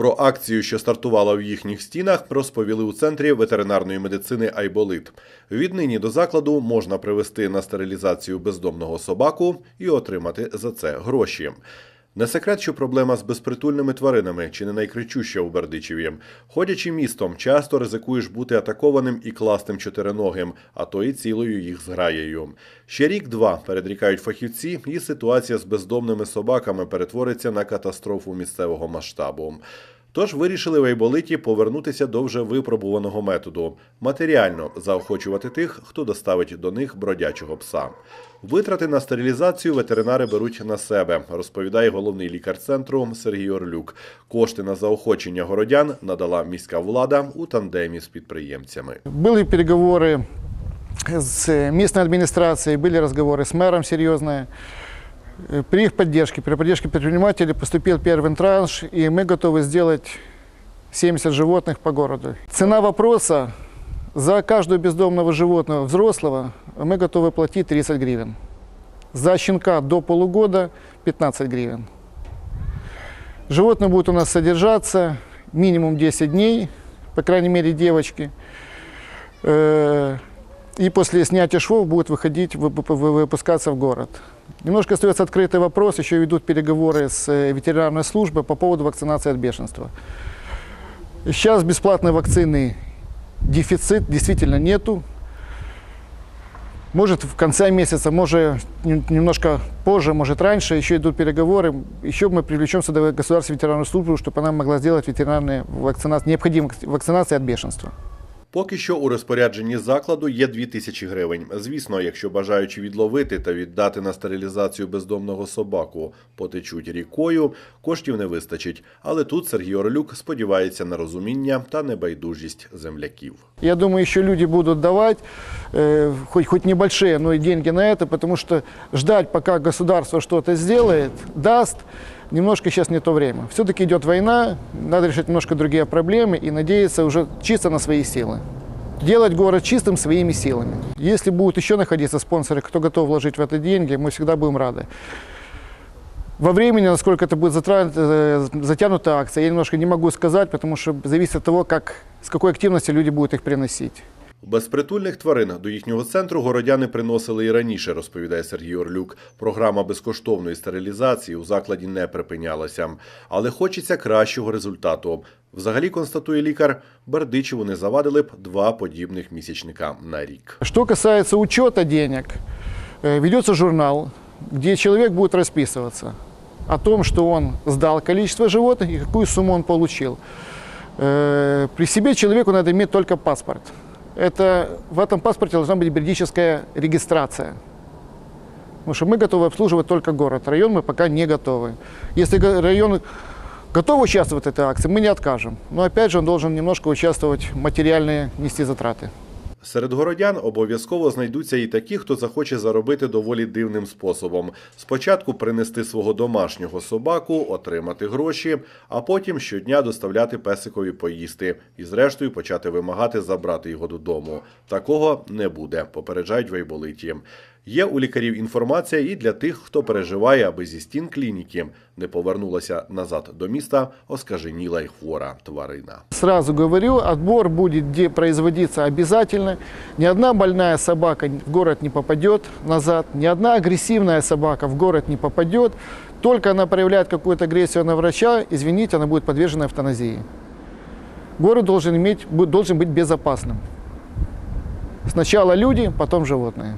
Про акцію, що стартувала в їхніх стінах, розповіли у центрі ветеринарної медицини Айболит. Віднині до закладу можна привезти на стерилізацію бездомного собаку і отримати за це гроші. Не секрет, що проблема з безпритульними тваринами чи не найкричуща у Бердичеві. Ходячи містом, часто ризикуєш бути атакованим і кластим чотириногим, а то і цілою їх зграєю. Ще рік-два передрікають фахівці, і ситуація з бездомними собаками перетвориться на катастрофу місцевого масштабу. Тож вирішили в Айболиті повернутися до вже випробуваного методу матеріально заохочувати тих, хто доставить до них бродячого пса. Витрати на стерилізацію ветеринари беруть на себе, розповідає головний лікар центру Сергій Орлюк. Кошти на заохочення городян надала міська влада у тандемі з підприємцями. Были переговоры с местной администрацией, были разговоры с мэром серьезные. Э, При их поддержке, при поддержке предпринимателей поступил первый транш, и мы готовы сделать 70 животных по городу. Цена вопроса за каждого бездомного животного взрослого мы готовы платить 30 гривен. За щенка до полугода 15 гривен. Животное будет у нас содержаться минимум 10 дней, по крайней мере девочки. И после снятия швов будет выходить, вып- вы- выпускаться в город. Немножко остается открытый вопрос, еще ведут переговоры с э, ветеринарной службой по поводу вакцинации от бешенства. Сейчас бесплатной вакцины дефицит действительно нету. Может в конце месяца, может нем- немножко позже, может раньше, еще идут переговоры. Еще мы привлечем сюда государственную ветеринарную службу, чтобы она могла сделать ветеринарные вакцинации, необходимые вакцинации от бешенства. Поки що у розпорядженні закладу є 2 тисячі гривень. Звісно, якщо бажаючи відловити та віддати на стерилізацію бездомного собаку потечуть рікою, коштів не вистачить. Але тут Сергій Орлюк сподівається на розуміння та небайдужість земляків. Я думаю, еще люди будут давать, э, хоть, хоть небольшие, и деньги на это, потому что ждать, пока государство что-то сделает, даст, немножко сейчас не то время. Все-таки идет война, надо решать немножко другие проблемы и надеяться уже чисто на свои силы. Делать город чистым своими силами. Если будут еще находиться спонсоры, кто готов вложить в это деньги, мы всегда будем рады. Во времени, насколько это будет э, затянута акция, я немножко не могу сказать, потому что зависит от того, как, с какой активностью люди будут их приносить. Безпритульних тварин до їхнього центру городяни приносили і раніше, розповідає Сергій Орлюк. Програма безкоштовної стерилізації у закладі не припинялася. Але хочеться кращого результату. Взагалі, констатує лікар, Бердичеву не завадили б два подібних місячника на рік. Что касается учета денег, э, ведется журнал, где человек будет расписываться о том, что он сдал количество животных и какую сумму он получил. Э, При себе человеку надо иметь только паспорт. Это, в этом паспорте должна быть юридическая регистрация. Потому что мы готовы обслуживать только город. Район мы пока не готовы. Если район готов участвовать в этой акции, мы не откажем. Но опять же он должен немножко участвовать, материальные нести затраты. Серед городян обов'язково знайдуться і такі, хто захоче заробити доволі дивним способом. Спочатку принести свого домашнього собаку, отримати гроші, а потім щодня доставляти песикові поїсти і, зрештою, почати вимагати забрати його додому. Такого не буде, попереджають в Айболиті. Є у лікарів інформація і для тих, хто переживає, аби зі стін клініки не повернулася назад до міста оскаженіла й хвора тварина. Сразу говорю, отбор будет где производиться обязательно. Ни одна больная собака в город не попадет назад, ни одна агрессивная собака в город не попадет. Только она проявляет какую-то агрессию на врача, извините, она будет подвержена эвтаназии. Город должен, иметь, бу- должен быть безопасным. Сначала люди, потом животные.